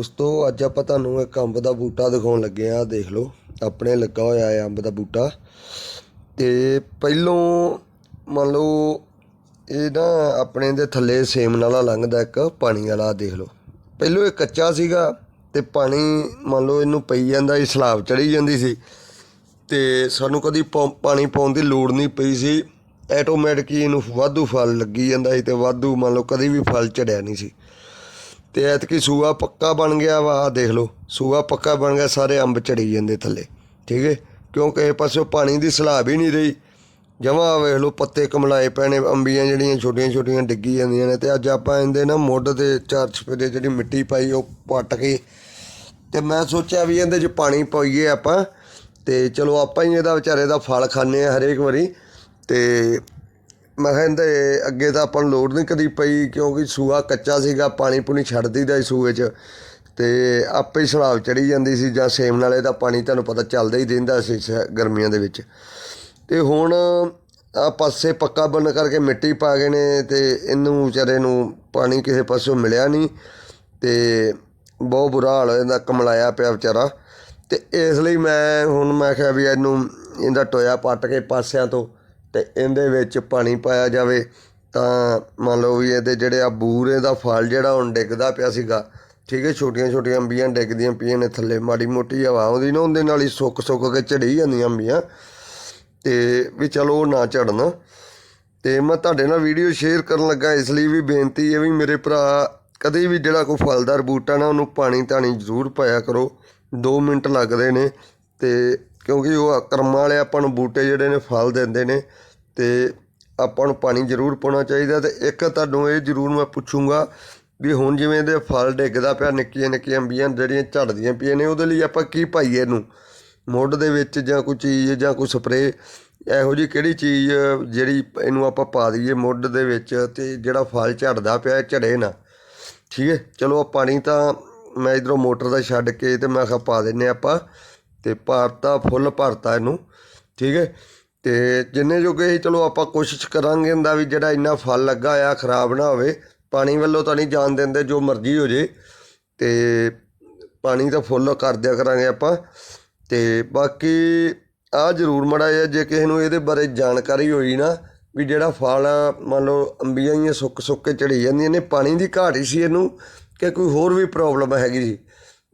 ਦੋਸਤੋ, ਅੱਜ ਆਪਾਂ ਤੁਹਾਨੂੰ ਇੱਕ ਅੰਬ ਦਾ ਬੂਟਾ ਦਿਖਾਉਣ ਲੱਗੇ ਆ ਦੇਖ ਲਓ, ਆਪਣੇ ਲੱਗਾ ਹੋਇਆ ਹੈ ਅੰਬ ਦਾ ਬੂਟਾ। ਤੇ ਪਹਿਲੋਂ ਮੰਨ ਲਓ, ਇਹ ਨਾ ਆਪਣੇ ਦੇ ਥੱਲੇ ਸੇਮ ਨਾਲਾ ਲੰਘਦਾ ਇੱਕ, ਪਾਣੀ ਵਾਲਾ ਦੇਖ ਲਓ। ਪਹਿਲੋਂ ਇਹ ਕੱਚਾ ਸੀਗਾ ਤੇ ਪਾਣੀ ਮੰਨ ਲਓ ਇਹਨੂੰ ਪਈ ਜਾਂਦਾ ਸੀ ਸਲਾਬ ਚੜੀ ਜਾਂਦੀ ਸੀ। ਤੇ ਸਾਨੂੰ ਕਦੀ ਪਾਣੀ ਪਾਉਣ ਦੀ ਲੋੜ ਨਹੀਂ ਪਈ ਸੀ। ਆਟੋਮੈਟਿਕ ਹੀ ਇਹਨੂੰ ਵਾਧੂ ਫਲ ਲੱਗੀ ਜਾਂਦਾ ਸੀ ਤੇ ਵਾਧੂ ਮੰਨ ਲਓ ਕਦੀ ਵੀ ਫਲ ਚੜਿਆ ਨਹੀਂ ਸੀ। ਤੇ ਐਤਕੀ ਸੂਆ ਪੱਕਾ ਬਣ ਗਿਆ ਵਾ, ਆਹ ਦੇਖ ਲਓ, ਸੂਆ ਪੱਕਾ ਬਣ ਗਿਆ, ਸਾਰੇ ਅੰਬ ਚੜੀ ਜਾਂਦੇ ਥੱਲੇ, ਠੀਕ ਹੈ ਕਿਉਂਕਿ ਇਹ ਪਾਸੋਂ ਪਾਣੀ ਦੀ ਸਲਾਬ ਹੀ ਨਹੀਂ ਰਹੀ। ਜਮਾ ਵੇਖ ਲਓ, ਪੱਤੇ ਕਮਲਾਏ ਪੈਣੇ ਅੰਬੀਆਂ ਜਿਹੜੀਆਂ ਛੋਟੀਆਂ ਛੋਟੀਆਂ ਡਿੱਗੀ ਜਾਂਦੀਆਂ ਨੇ, ਤੇ ਅੱਜ ਆਪਾਂ ਇਹਦੇ ਨਾ ਮੁੱਢ ਤੇ ਚਾਰ ਚਪੇਰੇ ਜਿਹੜੀ ਮਿੱਟੀ ਪਾਈ, ਉਹ ਪੱਟ ਕੇ, ਤੇ ਮੈਂ ਸੋਚਿਆ ਵੀ ਇਹਦੇ 'ਚ ਪਾਣੀ ਪਾਈਏ ਆਪਾਂ, ਤੇ ਚਲੋ ਆਪਾਂ ਹੀ ਇਹਦਾ ਵਿਚਾਰੇ ਦਾ ਫਲ ਖਾਣੇ ਆ ਹਰੇਕ ਵਾਰੀ, ਤੇ ਮੈਂ ਕਿਹਾ ਇਹਦੇ ਅੱਗੇ ਤਾਂ ਆਪਾਂ ਨੂੰ ਲੋੜ ਨਹੀਂ ਕਦੀ ਪਈ, ਕਿਉਂਕਿ ਸੂਆ ਕੱਚਾ ਸੀਗਾ, ਪਾਣੀ ਪੂਣੀ ਛੱਡ ਦਈਦਾ ਸੀ ਸੂਏ 'ਚ। ਤੇ ਆਪੇ ਹੀ ਸਲਾਬ ਚੜੀ ਜਾਂਦੀ ਸੀ ਜਾਂ ਸੇਮ ਨਾਲੇ ਦਾ ਪਾਣੀ ਤੁਹਾਨੂੰ ਪਤਾ ਚੱਲਦਾ ਹੀ ਰਹਿੰਦਾ ਸੀ ਗਰਮੀਆਂ ਦੇ ਵਿੱਚ। ਤੇ ਹੁਣ ਆ ਪਾਸੇ ਪੱਕਾ ਬੰਨ ਕਰਕੇ ਮਿੱਟੀ ਪਾ ਗਏ ਨੇ ਤੇ ਇਹਨੂੰ ਵਿਚਾਰੇ ਨੂੰ ਪਾਣੀ ਕਿਸੇ ਪਾਸੋਂ ਮਿਲਿਆ ਨਹੀਂ ਤੇ ਬਹੁਤ ਬੁਰਾ ਹਾਲ ਇਹਦਾ ਕਮਲਾਇਆ ਪਿਆ ਵਿਚਾਰਾ। ਤੇ ਇਸ ਲਈ ਮੈਂ ਹੁਣ ਮੈਂ ਕਿਹਾ ਵੀ ਇਹਨੂੰ, ਇਹਦਾ ਟੋਇਆ ਪੱਟ ਕੇ ਪਾਸਿਆਂ ਤੋਂ ਅਤੇ ਇਹਦੇ ਵਿੱਚ ਪਾਣੀ ਪਾਇਆ ਜਾਵੇ, ਤਾਂ ਮੰਨ ਲਓ ਵੀ ਇਹਦੇ ਜਿਹੜੇ ਆ ਬੂਰੇ ਦਾ ਫਲ ਜਿਹੜਾ ਹੁਣ ਡਿੱਗਦਾ ਪਿਆ ਸੀਗਾ, ਠੀਕ ਹੈ ਛੋਟੀਆਂ ਛੋਟੀਆਂ ਅੰਬੀਆਂ ਡਿੱਗਦੀਆਂ ਪਈਆਂ ਨੇ ਥੱਲੇ, ਮਾੜੀ ਮੋਟੀ ਹਵਾ ਆਉਂਦੀ ਨਾ ਉਹਦੇ ਨਾਲ ਹੀ ਸੁੱਕ ਸੁੱਕ ਕੇ ਝੜੀ ਜਾਂਦੀਆਂ ਅੰਬੀਆਂ। ਤੇ ਵੀ ਚਲੋ ਉਹ ਨਾ ਝੜਨ। ਤੇ ਮੈਂ ਤੁਹਾਡੇ ਨਾਲ ਵੀਡੀਓ ਸ਼ੇਅਰ ਕਰਨ ਲੱਗਾ, ਇਸ ਲਈ ਵੀ ਬੇਨਤੀ ਹੈ ਵੀ ਮੇਰੇ ਭਰਾ ਕਦੇ ਵੀ ਜਿਹੜਾ ਕੋਈ ਫਲਦਾਰ ਬੂਟਾ ਨਾ, ਉਹਨੂੰ ਪਾਣੀ ਤਾਣੀ ਜ਼ਰੂਰ ਪਾਇਆ ਕਰੋ। 2 ਮਿੰਟ ਲੱਗਦੇ ਨੇ ਤੇ ਕਿਉਂਕਿ ਉਹ ਕਰਮਾਂ ਵਾਲੇ ਆਪਾਂ ਨੂੰ ਬੂਟੇ ਜਿਹੜੇ ਨੇ ਫਲ ਦਿੰਦੇ ਨੇ ਅਤੇ ਆਪਾਂ ਨੂੰ ਪਾਣੀ ਜ਼ਰੂਰ ਪਾਉਣਾ ਚਾਹੀਦਾ ਅਤੇ ਇੱਕ ਤੁਹਾਨੂੰ ਇਹ ਜ਼ਰੂਰ ਮੈਂ ਪੁੱਛੂੰਗਾ ਵੀ ਹੁਣ ਜਿਵੇਂ ਇਹਦੇ ਫਲ ਡਿੱਗਦਾ ਪਿਆ, ਨਿੱਕੀਆਂ ਨਿੱਕੀਆਂ ਅੰਬੀਆਂ ਜਿਹੜੀਆਂ ਝੜਦੀਆਂ ਪਈਆਂ ਨੇ, ਉਹਦੇ ਲਈ ਆਪਾਂ ਕੀ ਪਾਈਏ ਇਹਨੂੰ? ਮੁੱਢ ਦੇ ਵਿੱਚ ਜਾਂ ਕੋਈ ਚੀਜ਼ ਜਾਂ ਕੋਈ ਸਪਰੇ ਇਹੋ ਜੀ ਕਿਹੜੀ ਚੀਜ਼ ਜਿਹੜੀ ਇਹਨੂੰ ਆਪਾਂ ਪਾ ਦਈਏ ਮੁੱਢ ਦੇ ਵਿੱਚ ਤੇ ਜਿਹੜਾ ਫਲ ਝੜਦਾ ਪਿਆ ਝੜੇ ਨਾ? ਠੀਕ ਹੈ? ਚਲੋ ਪਾਣੀ ਤਾਂ ਮੈਂ ਇਧਰੋਂ ਮੋਟਰ ਦਾ ਛੱਡ ਕੇ ਤੇ ਮੈਂ ਕਿਹਾ ਪਾ ਦਿੰਨੇ ਆਪਾਂ। ਅਤੇ ਭਰਤਾ ਫੁੱਲ ਭਰਤਾ ਇਹਨੂੰ ਠੀਕ ਹੈ? ਅਤੇ ਜਿੰਨੇ ਜੋਗੇ ਸੀ ਚਲੋ ਆਪਾਂ ਕੋਸ਼ਿਸ਼ ਕਰਾਂਗੇ ਹੁੰਦਾ ਵੀ ਜਿਹੜਾ ਇੰਨਾ ਫਲ ਲੱਗਾ ਆ ਖਰਾਬ ਨਾ ਹੋਵੇ ਪਾਣੀ ਵੱਲੋਂ ਤਾਂ ਨਹੀਂ ਜਾਣ ਦਿੰਦੇ ਜੋ ਮਰਜ਼ੀ ਹੋ ਜੇ ਅਤੇ ਪਾਣੀ ਤਾਂ ਫੁੱਲ ਕਰ ਦਿਆ ਕਰਾਂਗੇ ਆਪਾਂ। ਅਤੇ ਬਾਕੀ ਆ ਜ਼ਰੂਰ ਮੜਾ ਜਿਹਾ ਜੇ ਕਿਸੇ ਨੂੰ ਇਹਦੇ ਬਾਰੇ ਜਾਣਕਾਰੀ ਹੋਈ ਨਾ ਵੀ ਜਿਹੜਾ ਫਲ ਆ, ਮੰਨ ਲਓ ਅੰਬੀਆਂ ਹੀ ਸੁੱਕ ਸੁੱਕ ਕੇ ਚੜੀ ਜਾਂਦੀਆਂ ਨੇ ਪਾਣੀ ਦੀ ਘਾਟ ਹੀ ਸੀ ਇਹਨੂੰ ਕਿ ਕੋਈ ਹੋਰ ਵੀ ਪ੍ਰੋਬਲਮ ਹੈਗੀ ਸੀ।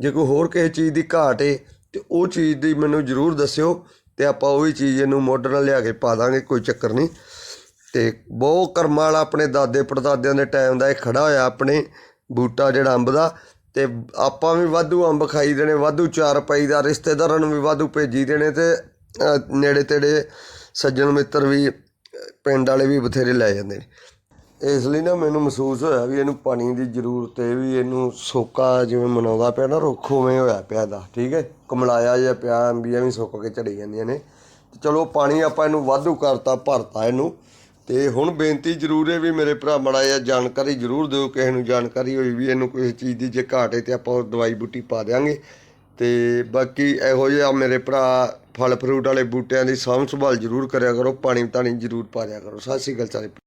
ਜੇ ਕੋਈ ਹੋਰ ਕਿਸੇ ਚੀਜ਼ ਦੀ ਘਾਟ ਏ ਅਤੇ ਉਹ ਚੀਜ਼ ਦੀ ਮੈਨੂੰ ਜ਼ਰੂਰ ਦੱਸਿਓ ਅਤੇ ਆਪਾਂ ਉਹ ਹੀ ਚੀਜ਼ ਇਹਨੂੰ ਮਾਡਰਨ ਨਾਲ ਲਿਆ ਕੇ ਪਾ ਦਾਂਗੇ, ਕੋਈ ਚੱਕਰ ਨਹੀਂ। ਅਤੇ ਬਹੁਤ ਕਰਮਾਂ ਵਾਲਾ ਆਪਣੇ ਦਾਦੇ ਪੜਦਾਦਿਆਂ ਦੇ ਟਾਈਮ ਦਾ ਇਹ ਖੜਾ ਹੋਇਆ ਆਪਣੇ ਬੂਟਾ ਜਿਹੜਾ ਅੰਬ ਦਾ। ਅਤੇ ਆਪਾਂ ਵੀ ਵਾਧੂ ਅੰਬ ਖਾਈ ਦੇਣੇ, ਵਾਧੂ ਚਾਰ ਪਾਈ ਦਾ, ਰਿਸ਼ਤੇਦਾਰਾਂ ਨੂੰ ਵੀ ਵਾਧੂ ਭੇਜੀ ਦੇਣੇ ਅਤੇ ਨੇੜੇ ਤੇੜੇ ਸੱਜਣ ਮਿੱਤਰ ਵੀ, ਪਿੰਡ ਵਾਲੇ ਵੀ ਬਥੇਰੇ ਲੈ ਜਾਂਦੇ ਨੇ। ਇਸ ਲਈ ਨਾ ਮੈਨੂੰ ਮਹਿਸੂਸ ਹੋਇਆ ਵੀ ਇਹਨੂੰ ਪਾਣੀ ਦੀ ਜ਼ਰੂਰਤ ਹੈ ਵੀ ਇਹਨੂੰ ਸੋਕਾ ਜਿਵੇਂ ਮਨਾਉਂਦਾ ਪਿਆ ਨਾ, ਰੁੱਖ ਉਵੇਂ ਹੋਇਆ ਪਿਆ ਦਾ ਠੀਕ ਹੈ? ਕਮਲਾਇਆ ਜਿਹਾ ਪਿਆ ਅੰਬੀਆਂ ਵੀ ਸੁੱਕ ਕੇ ਝੜੀ ਜਾਂਦੀਆਂ ਨੇ। ਤੇ ਚਲੋ ਪਾਣੀ ਆਪਾਂ ਇਹਨੂੰ ਵਾਧੂ ਕਰਤਾ, ਭਰਤਾ ਇਹਨੂੰ। ਤੇ ਹੁਣ ਬੇਨਤੀ ਜ਼ਰੂਰ ਹੈ ਵੀ ਮੇਰੇ ਭਰਾ ਮੜਾ ਜਿਹਾ ਜਾਣਕਾਰੀ ਜ਼ਰੂਰ ਦਿਓ, ਕਿਸੇ ਨੂੰ ਜਾਣਕਾਰੀ ਹੋਈ ਵੀ ਇਹਨੂੰ ਕਿਸੇ ਚੀਜ਼ ਦੀ ਜੇ ਘਾਟ ਹੈ ਤੇ ਆਪਾਂ ਉਹ ਦਵਾਈ ਬੂਟੀ ਪਾ ਦਿਆਂਗੇ। ਤੇ ਬਾਕੀ ਇਹੋ ਜਿਹਾ ਮੇਰੇ ਭਰਾ ਫਲ ਫਰੂਟ ਵਾਲੇ ਬੂਟਿਆਂ ਦੀ ਸਾਂਭ ਸੰਭਾਲ ਜ਼ਰੂਰ ਕਰਿਆ ਕਰੋ ਪਾਣੀ ਤਾਣੀ ਜ਼ਰੂਰ ਪਾ ਦਿਆ ਕਰੋ। ਸਤਿ ਸ਼੍ਰੀ ਅਕਾਲ ਸਾਰੇ।